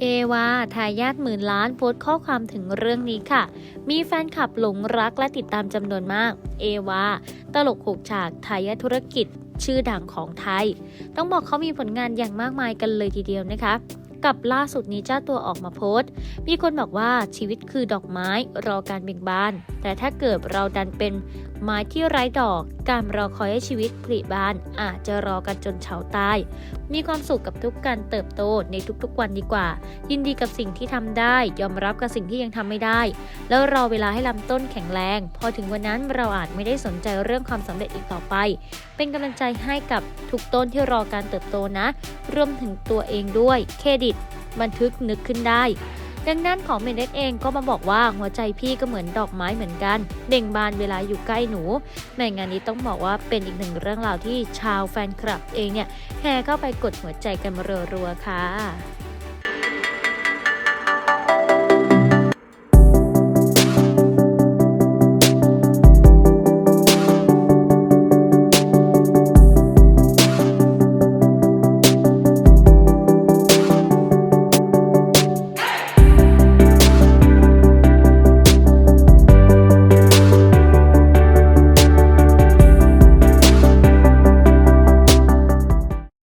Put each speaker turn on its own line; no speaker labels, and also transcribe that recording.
เอวาทายาทหมื่นล้านโพสต์ข้อความถึงเรื่องนี้ค่ะ มีแฟนคลับหลงรักและติดตามจำนวนมาก เอวา ตลกหกฉากทายาทธุรกิจชื่อดังของไทย ต้องบอกเขามีผลงานอย่างมากมายกันเลยทีเดียวนะคะ กับล่าสุดนี้เจ้าตัวออกมาโพสต์ มีคนบอกว่าชีวิตคือดอกไม้รอการเบ่งบาน แต่ถ้าเกิดเราดันเป็นไม้ที่ไร้ดอก การรอคอยให้ชีวิตผลิบาน อาจจะรอกันจนเฉาตาย มีความสุขกับทุกการเติบโตในทุกๆวันดีกว่า ยินดีกับสิ่งที่ทำได้ ยอมรับกับสิ่งที่ยังทำไม่ได้ แล้วรอเวลาให้ลำต้นแข็งแรง พอถึงวันนั้นเราอาจไม่ได้สนใจเรื่องความสำเร็จอีกต่อไป เป็นกำลังใจให้กับทุกต้นที่รอการเติบโตนะรวมถึงตัวเองด้วยเครดิต บันทึกนึกขึ้นได้ ดังนั้นของเมเนตเองก็มาบอกว่าหัวใจพี่ก็เหมือนดอกไม้เหมือนกัน เด่งบานเวลาอยู่ใกล้หนูในงานนี้ต้องบอกว่าเป็นอีกหนึ่งเรื่องราวที่ชาวแฟนคลับเองเนี่ยแห่เข้าไปกดหัวใจกันมารัวๆค่ะ